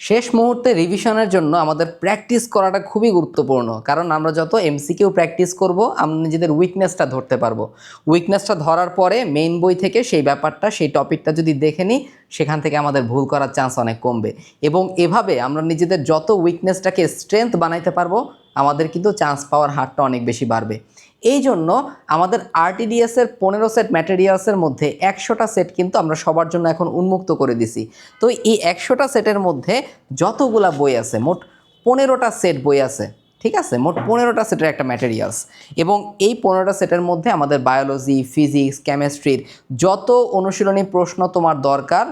শেষ মুহূর্তে রিভিশনের জন্য আমাদের প্র্যাকটিস করাটা খুবই গুরুত্বপূর্ণ। কারণ আমরা যত এমসিকিউ প্র্যাকটিস করব, আমরা নিজেদের উইকনেসটা ধরতে পারব। উইকনেসটা ধরার পরে মেইন বই থেকে সেই ব্যাপারটা, সেই টপিকটা যদি দেখে নিই, সেখান থেকে আমাদের ভুল করার চান্স অনেক কমবে। এবং এভাবে আমরা নিজেদের যত উইকনেসটাকে স্ট্রেংথ বানাইতে পারব, আমাদের কিন্তু চান্স পাওয়ার হারটা অনেক বেশি বাড়বে। এই জন্য আমাদের আরটিডিএসের পনেরো সেট ম্যাটেরিয়ালসের মধ্যে একশোটা সেট কিন্তু আমরা সবার জন্য এখন উন্মুক্ত করে দিছি। তো এই একশোটা সেটের মধ্যে যতগুলা বই আছে, মোট পনেরোটা সেট বই আছে, ঠিক আছে? মোট পনেরোটা সেটের একটা ম্যাটেরিয়ালস এবং এই পনেরোটা সেটের মধ্যে আমাদের বায়োলজি ফিজিক্স কেমিস্ট্রির যত অনুশীলনী প্রশ্ন তোমার দরকার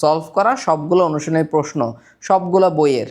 সলভ করা সবগুলো অনুশীলনী প্রশ্ন, সবগুলো বইয়ের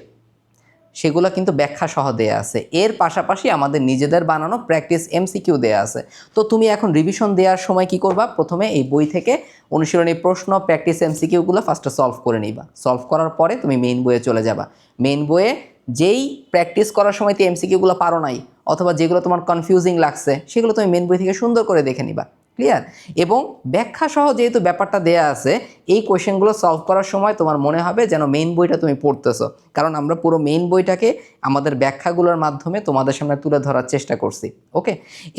সেগুলো কিন্তু ব্যাখ্যা সহ দেয়া আছে। এর পাশাপাশি আমাদের নিজেদের বানানো প্র্যাকটিস এমসিকিউ দেয়া আছে। তো তুমি এখন রিভিশন দেওয়ার সময় কি করবা? প্রথমে এই বই থেকে অনুশীলনী প্রশ্ন প্র্যাকটিস এমসিকিউগুলো ফার্স্টে সলভ করে নিবা। সলভ করার পরে তুমি মেইন বইয়ে চলে যাবা। মেইন বইয়ে যেই প্র্যাকটিস করার সময় তুমি এমসিকিউগুলো পারো নাই, অথবা যেগুলো তোমার কনফিউজিং লাগছে, সেগুলো তুমি মেইন বই থেকে সুন্দর করে দেখে নিবা। ক্লিয়ার এবং ব্যাখ্যা সহ যেহেতু ব্যাপারটা দেয়া আছে, এই কোয়েশ্চেনগুলো সলভ করার সময় তোমার মনে হবে যেন মেইন বইটা তুমি পড়তেছো। কারণ আমরা পুরো মেইন বইটাকে আমাদের ব্যাখ্যাগুলোর মাধ্যমে তোমাদের সামনে তুলে ধরার চেষ্টা করছি। ওকে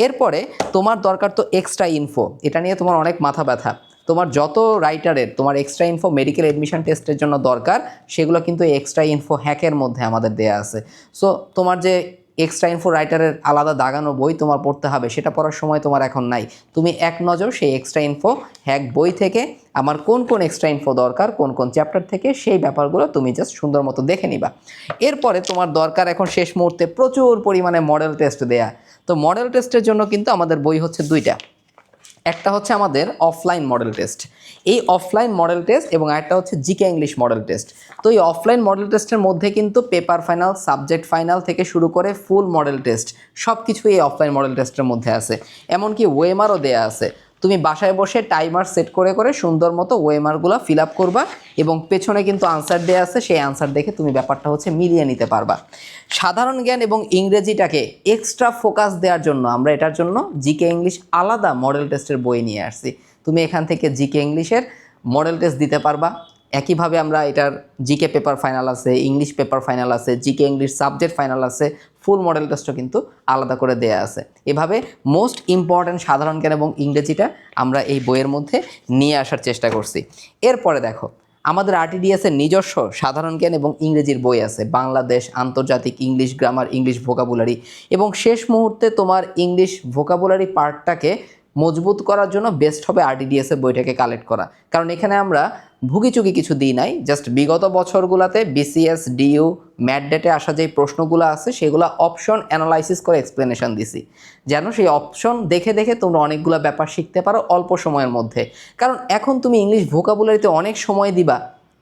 এরপরে তোমার দরকার তো এক্সট্রা ইনফো এটা নিয়ে তোমার অনেক মাথা ব্যথা। তোমার যত রাইটারের তোমার এক্সট্রা ইনফো মেডিকেল এডমিশন টেস্টের জন্য দরকার, সেগুলো কিন্তু এক্সট্রা ইনফো হ্যাকের মধ্যে আমাদের দেয়া আছে। সো তোমার যে এক্সট্রা ইনফো রাইটারের আলাদা দাগানো বই তোমার পড়তে হবে, সেটা পড়ার সময় তোমার এখন নাই। তুমি এক নজর সেই এক্সট্রা ইনফো হ্যাক বই থেকে, আমার কোন কোন এক্সট্রা ইনফো দরকার, কোন কোন চ্যাপ্টার থেকে, সেই ব্যাপারগুলো তুমি জাস্ট সুন্দর মতো দেখে নিবা। এরপরে তোমার দরকার এখন শেষ মুহূর্তে প্রচুর পরিমাণে মডেল টেস্ট দেয়া। তো মডেল টেস্টের জন্য কিন্তু আমাদের বই হচ্ছে দুইটা। একটা হচ্ছে আমাদের অফলাইন মডেল টেস্ট এই অফলাইন মডেল টেস্ট এবং আরেকটা হচ্ছে জিকে ইংলিশ মডেল টেস্ট তো এই অফলাইন মডেল টেস্টের মধ্যে কিন্তু পেপার ফাইনাল সাবজেক্ট ফাইনাল থেকে শুরু করে ফুল মডেল টেস্ট সব কিছু এই অফলাইন মডেল টেস্টের মধ্যে আছে। এমনকি ওয়েমারও দেয়া আছে। তুমি বাসায় বসে টাইমার সেট করে করে সুন্দর মতো ওয়েমারগুলো ফিল আপ করবা এবং পেছনে কিন্তু আনসার দেওয়া আছে, সেই আনসার দেখে তুমি ব্যাপারটা হচ্ছে মিলিয়ে নিতে পারবা। সাধারণ জ্ঞান এবং ইংরেজিটাকে এক্সট্রা ফোকাস দেওয়ার জন্য, আমরা এটার জন্য জিকে ইংলিশ আলাদা মডেল টেস্টের বই নিয়ে আসছি। তুমি এখান থেকে জিকে ইংলিশের মডেল টেস্ট দিতে পারবা। একইভাবে আমরা এটার জিকে পেপার ফাইনাল আছে ইংলিশ পেপার ফাইনাল আছে জিকে ইংলিশ সাবজেক্ট ফাইনাল আছে ফুল মডেল টেস্টও কিন্তু আলাদা করে দেয়া আছে। এভাবে মোস্ট ইম্পর্ট্যান্ট সাধারণ জ্ঞান এবং ইংরেজিটা আমরা এই বইয়ের মধ্যে নিয়ে আসার চেষ্টা করছি। এরপরে দেখো, আমাদের আরটিডিএসের নিজস্ব সাধারণ জ্ঞান এবং ইংরেজির বই আছে। বাংলাদেশ, আন্তর্জাতিক ইংলিশ গ্রামার, ইংলিশ ভোকাবুলারি এবং শেষ মুহূর্তে তোমার ইংলিশ ভোকাবুলারি পার্টটাকে মজবুত করার জন্য বেস্ট হবে আরটিডিএস এর বইটাকে কালেক্ট করা। কারণ এখানে আমরা ভুগিচুকি কিছু দিই নাই জাস্ট বিগত বছরগুলোতে বিসিএস ডিইউ ম্যাটডেটে আসা যে প্রশ্নগুলো আছে, সেগুলো অপশন অ্যানালাইসিস করে এক্সপ্লেনেশন দিছি। যেন সেই অপশন দেখে দেখে তোমরা অনেকগুলো ব্যাপার শিখতে পারো অল্প সময়ের মধ্যে। কারণ এখন তুমি ইংলিশ ভোকাবুলারিতে অনেক সময় দিবা,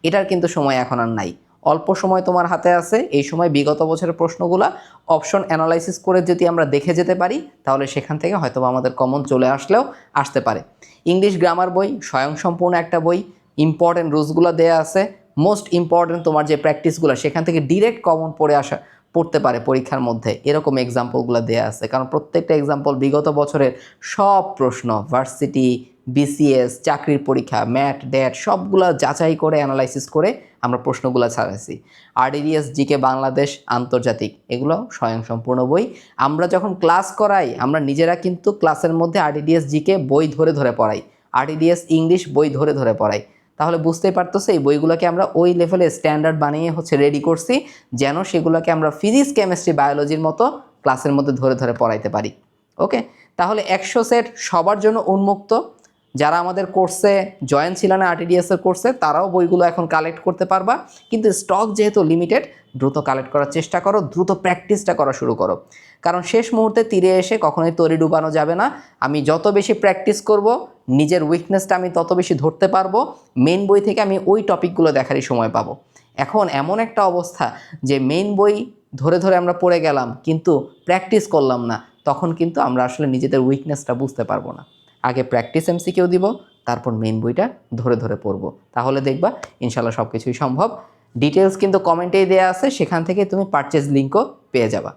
এটার কিন্তু সময় এখন আর নাই। অল্প সময় তোমার হাতে আছে, এই সময় বিগত বছরের প্রশ্নগুলো অপশন অ্যানালাইসিস করে যদি আমরা দেখে যেতে পারি, তাহলে সেখান থেকে হয়তো আমাদের কমন চলে আসলেও আসতে পারে। ইংলিশ গ্রামার বই, স্বয়ংসম্পূর্ণ একটা বই ইম্পর্টেন্ট রুলসগুলো দেয়া আছে। মোস্ট ইম্পর্টেন্ট তোমার যে প্র্যাকটিসগুলো সেখান থেকে ডিরেক্ট কমন পড়ে আসা পড়তে পারে পরীক্ষার মধ্যে। এরকম এক্সাম্পলগুলো দেয়া আছে। কারণ প্রত্যেকটা এক্সাম্পল বিগত বছরের সব প্রশ্ন ভার্সিটি বিসিএস চাকরির পরীক্ষা ম্যাট ড্যাট সবগুলো যাচাই করে অ্যানালাইসিস করে আমরা প্রশ্নগুলো ছাড়াইছি। আরডিডিএস জিকে বাংলাদেশ আন্তর্জাতিক, এগুলো স্বয়ংসম্পূর্ণ বই। আমরা যখন ক্লাস করাই, আমরা নিজেরা কিন্তু ক্লাসের মধ্যে আরডিডিএস জিকে বই ধরে ধরে পড়াই। আরডিডিএস ইংলিশ বই ধরে ধরে পড়াই। তাহলে বুঝতেই পারতো এই বইগুলোকে আমরা ওই লেভেলে স্ট্যান্ডার্ড বানিয়ে হচ্ছে রেডি করছি, যেন সেগুলোকে আমরা ফিজিক্স কেমিস্ট্রি বায়োলজির মতো ক্লাসের মধ্যে ধরে ধরে পড়াইতে পারি। ওকে তাহলে একশো সেট সবার জন্য উন্মুক্ত। যারা আমাদের কোর্সে জয়েন ছিল না আরটিডিএস এর কোর্সে তারাও বইগুলো এখন কালেক্ট করতে পারবা। কিন্তু স্টক যেহেতু লিমিটেড দ্রুত কালেক্ট করার চেষ্টা করো, দ্রুত প্র্যাকটিসটা করা শুরু করো। কারণ শেষ মুহূর্তে তীরে এসে কখনোই তরি ডুবানো যাবে না। আমি যত বেশি প্র্যাকটিস করব, নিজের উইকনেসটা আমি তত বেশি ধরতে পারব। মেন বই থেকে আমি ওই টপিকগুলো দেখারই সময় পাবো। এখন এমন একটা অবস্থা যে মেন বই ধরে ধরে আমরা পড়ে গেলাম, কিন্তু প্র্যাকটিস করলাম না, তখন কিন্তু আমরা আসলে নিজেদের উইকনেসটা বুঝতে পারব না। আগে প্র্যাকটিস এমসিকিউ দিব, তারপর মেন বইটা ধরে ধরে পড়ব। তাহলে দেখবা ইনশাল্লাহ সব কিছুই সম্ভব। ডিটেলস কিন্তু কমেন্টেই দেওয়া আছে, সেখান থেকে তুমি পারচেজ লিঙ্কও পেয়ে যাবা।